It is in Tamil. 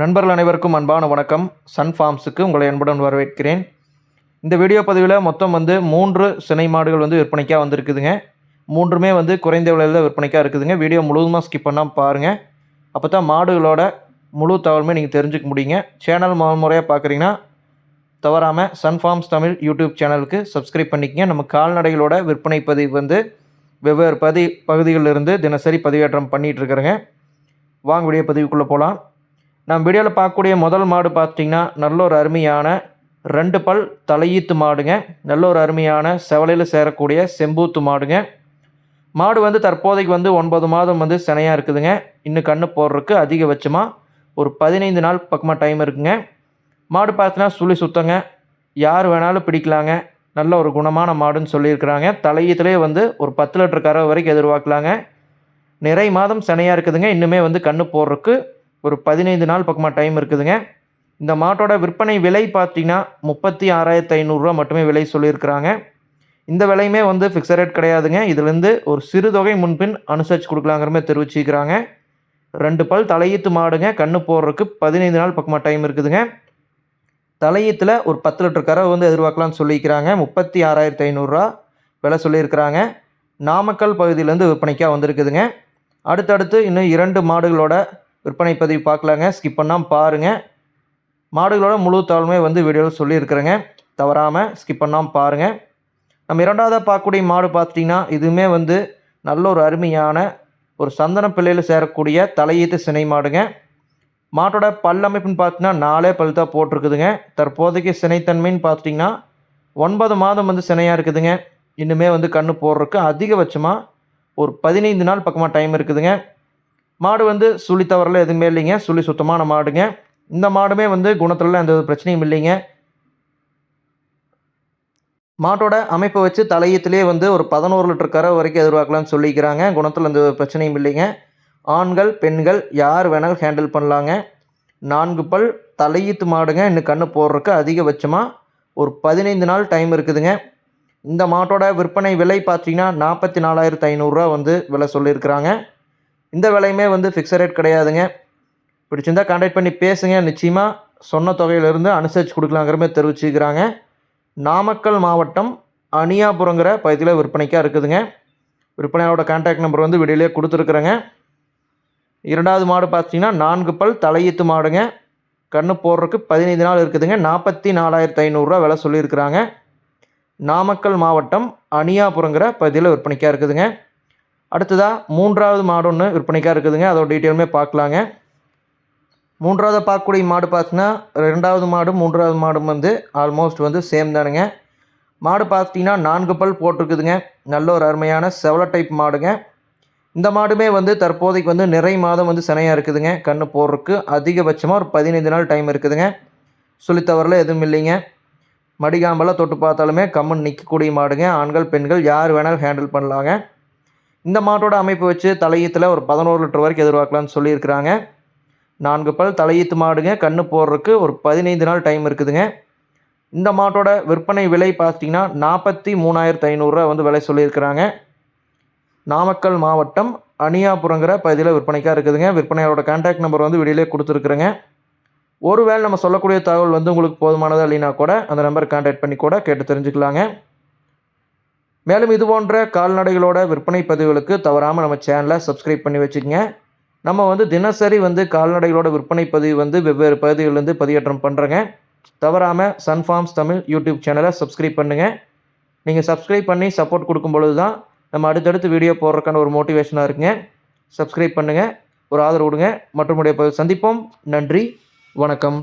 நண்பர்கள் அனைவருக்கும் அன்பான வணக்கம். சன் ஃபார்ம்ஸுக்கு உங்களை அன்புடன் வரவேற்கிறேன். இந்த வீடியோ பதிவில் மொத்தம் வந்து மூன்று சினை மாடுகள் வந்து விற்பனைக்காக வந்திருக்குதுங்க. மூன்றுமே வந்து குறைந்த விலையில் விற்பனைக்காக இருக்குதுங்க. வீடியோ முழுவதுமாக ஸ்கிப் பண்ணாமல் பாருங்கள் அப்போ தான் மாடுகளோட முழு தகவலுமே நீங்கள் தெரிஞ்சுக்க முடியுங்க. சேனல் முதல் முறையாக பார்க்குறீங்கன்னா தவறாமல் சன் ஃபார்ம்ஸ் தமிழ் யூடியூப் சேனலுக்கு சப்ஸ்கிரைப் பண்ணிக்கங்க. நம்ம கால்நடைகளோட விற்பனை பதிவு வந்து வெவ்வேறு பதி பகுதிகளிலிருந்து தினசரி பதிவேற்றம் பண்ணிகிட்ருக்குறேங்க வாங்க வீடியோ பதிவுக்குள்ளே போகலாம் நம்ம வீடியோவில் பார்க்கக்கூடிய முதல் மாடு பார்த்தீங்கன்னா நல்ல ஒரு அருமையான ரெண்டு பல் தலையீத்து மாடுங்க. நல்ல ஒரு அருமையான செவலையில் சேரக்கூடிய செம்பூத்து மாடுங்க. மாடு வந்து தற்போதைக்கு வந்து ஒன்பது மாதம் வந்து சினையாக இருக்குதுங்க. இன்னும் கண்ணு போடுறதுக்கு அதிகபட்சமாக ஒரு பதினைந்து நாள் பக்கமாக டைம் இருக்குங்க. மாடு பார்த்தீங்கன்னா சுழி சுத்தங்க. யார் வேணாலும் பிடிக்கலாங்க. நல்ல ஒரு குணமான மாடுன்னு சொல்லியிருக்கிறாங்க. தலையீத்துலேயே வந்து ஒரு பத்து லிட்டர் கறவை வரைக்கும் எதிர்பார்க்கலாங்க. நிறை மாதம் சினையாக இருக்குதுங்க. இன்னுமே வந்து கண்ணு போடுறதுக்கு ஒரு பதினைந்து நாள் பக்கமாக டைம் இருக்குதுங்க. இந்த மாட்டோட விற்பனை விலை பார்த்தீங்கன்னா முப்பத்தி ஆறாயிரத்து ஐநூறுரூவா மட்டுமே விலை சொல்லியிருக்கிறாங்க. இந்த விலையுமே வந்து ஃபிக்ஸட் ரேட் கிடையாதுங்க. இதுலேருந்து ஒரு சிறு தொகை முன்பின் அனுசரித்து கொடுக்கலாங்கிற மாதிரி தெரிவிச்சிக்கிறாங்க ரெண்டு பல் தலையீத்து மாடுங்க. கண்ணு போடுறதுக்கு பதினைந்து நாள் பக்கமாக டைம் இருக்குதுங்க. தலையீத்தில் ஒரு பத்து லிட்டர் கறவை வந்து எதிர்பார்க்கலாம்னு சொல்லியிருக்கிறாங்க. முப்பத்தி ஆறாயிரத்து ஐநூறுரூவா விலை சொல்லியிருக்கிறாங்க. நாமக்கல் பகுதியிலேருந்து விற்பனைக்காக வந்திருக்குதுங்க. அடுத்தடுத்து இன்னும் இரண்டு மாடுகளோட விற்பனை பதிவு பார்க்கலாங்க. ஸ்கிப் பண்ணாமல் பாருங்கள் மாடுகளோட முழு தகவலுமே வந்து வீடியோவில் சொல்லியிருக்கிறேங்க. தவறாமல் ஸ்கிப் பண்ணாமல் பாருங்கள் நம்ம இரண்டாவதாக பார்க்கக்கூடிய மாடு பார்த்துட்டிங்கன்னா இதுவுமே வந்து நல்ல ஒரு அருமையான ஒரு சந்தன பிள்ளையில் சேரக்கூடிய தலையீத்து சினை மாடுங்க. மாட்டோட பல் அமைப்புன்னு பார்த்தீங்கன்னா நாலே பல் தான் போட்டிருக்குதுங்க. தற்போதைக்கு சினைத்தன்மைன்னு பார்த்தீங்கன்னா ஒன்பது மாதம் வந்து சினையாக இருக்குதுங்க. இன்னுமே வந்து கண்ணு போடுறதுக்கு அதிகபட்சமாக ஒரு பதினைந்து நாள் பக்கமாக டைம் இருக்குதுங்க. மாடு வந்து சுழி தவறல எதுவுமே இல்லைங்க. சுழி சுத்தமான மாடுங்க. இந்த மாடுமே வந்து குணத்துலலாம் எந்த பிரச்சனையும் இல்லைங்க. மாட்டோட அமைப்பை வச்சு தலையத்திலே வந்து ஒரு பதினோரு லிட்டர் கரை வரைக்கும் எதிர்பார்க்கலாம்னு சொல்லிக்கிறாங்க. குணத்தில் எந்த ஒரு பிரச்சனையும் இல்லைங்க. ஆண்கள் பெண்கள் யார் வேணாலும் ஹேண்டில் பண்ணலாங்க. நான்கு பல் தலையீத்து மாடுங்க. இன்னும் கண்ணு போடுறதுக்கு அதிகபட்சமாக ஒரு பதினைந்து நாள் டைம் இருக்குதுங்க. இந்த மாட்டோட விற்பனை விலை பார்த்தீங்கன்னா நாற்பத்தி நாலாயிரத்து ஐநூறுரூவா வந்து விலை சொல்லியிருக்கிறாங்க. இந்த விலையுமே வந்து ஃபிக்ஸட் ரேட் கிடையாதுங்க. பிடிச்சிருந்தால் கான்டாக்ட் பண்ணி பேசுங்க. நிச்சயமாக சொன்ன தொகையிலிருந்து அனுசரித்து கொடுக்கலாங்கிற மாதிரி தெரிவிச்சுக்கிறாங்க. நாமக்கல் மாவட்டம் அணியாபுரங்கிற பகுதியில் விற்பனைக்காக இருக்குதுங்க. விற்பனையோட கான்டாக்ட் நம்பர் வந்து வீடியோலேயே கொடுத்துருக்குறேங்க. இரண்டாவது மாடு பார்த்தீங்கன்னா நான்கு பல் தலையீத்து மாடுங்க. கண்ணு போடுறதுக்கு பதினைந்து நாள் இருக்குதுங்க. நாற்பத்தி நாலாயிரத்து ஐநூறுரூவா விலை சொல்லியிருக்கிறாங்க. நாமக்கல் மாவட்டம் அணியாபுரங்கிற பகுதியில் விற்பனைக்காக இருக்குதுங்க. அடுத்ததாக மூன்றாவது மாடு ஒன்று விற்பனைக்காக இருக்குதுங்க. அதோட டீட்டெயிலுமே பார்க்கலாங்க. மூன்றாவது பார்க்கக்கூடிய மாடு பார்த்தீங்கன்னா ரெண்டாவது மாடும் மூன்றாவது மாடும் வந்து ஆல்மோஸ்ட் வந்து சேம் தானுங்க. மாடு பார்த்தீங்கன்னா நான்கு பல் போட்டிருக்குதுங்க. நல்ல ஒரு அருமையான செவல டைப் மாடுங்க. இந்த மாடுமே வந்து தற்போதைக்கு வந்து நிறை மாதம் வந்து சினையாக இருக்குதுங்க. கண்ணு போடுறதுக்கு அதிகபட்சமாக ஒரு பதினைந்து நாள் டைம் இருக்குதுங்க. சொல்லித்தவரில் எதுவும் இல்லைங்க. மடிகாம்பெல்லாம் தொட்டு பார்த்தாலுமே கம்மன் நிற்கக்கூடிய மாடுங்க. ஆண்கள் பெண்கள் யார் வேணாலும் ஹேண்டில் பண்ணலாங்க. இந்த மாட்டோட அமைப்பு வச்சு தலையீத்தில் ஒரு பதினோரு லிட்டர் வரைக்கும் எதிர்பார்க்கலாம்னு சொல்லியிருக்கிறாங்க. நான்கு பல் தலையீத்து மாடுங்க. கண்ணு போடுறதுக்கு ஒரு பதினைந்து நாள் டைம் இருக்குதுங்க. இந்த மாட்டோட விற்பனை விலை பார்த்தீங்கன்னா நாற்பத்தி மூணாயிரத்து ஐநூறுரூவா வந்து விலை சொல்லியிருக்கிறாங்க. நாமக்கல் மாவட்டம் அணியாபுரங்கிற பகுதியில் விற்பனைக்காக இருக்குதுங்க. விற்பனையாளோட கான்டாக்ட் நம்பர் வந்து வெளியிலே கொடுத்துருக்குறேங்க. ஒருவேளை நம்ம சொல்லக்கூடிய தகவல் வந்து உங்களுக்கு போதுமானதா இல்லைனா கூட அந்த நம்பர் கான்டாக்ட் பண்ணி கூட கேட்டு தெரிஞ்சுக்கலாங்க. மேலும் இது போன்ற கால்நடைகளோட விற்பனை பதிவுகளுக்கு தவறாமல் நம்ம சேனலை சப்ஸ்கிரைப் பண்ணி வச்சுக்கோங்க. நம்ம வந்து தினசரி வந்து கால்நடைகளோட விற்பனை பதிவு வந்து வெவ்வேறு பகுதிகளிலிருந்து பதிவேற்றம் பண்ணுறேங்க தவறாமல் சன் ஃபார்ம்ஸ் தமிழ் யூடியூப் சேனலை சப்ஸ்கிரைப் பண்ணுங்கள் நீங்கள் சப்ஸ்கிரைப் பண்ணி சப்போர்ட் கொடுக்கும் பொழுது தான் நம்ம அடுத்தடுத்து வீடியோ போடுறதுக்கான ஒரு மோட்டிவேஷனாக இருக்குங்க. சப்ஸ்கிரைப் பண்ணுங்கள் ஒரு ஆதரவு கொடுங்க. மற்றும் உடைய சந்திப்போம். நன்றி. வணக்கம்.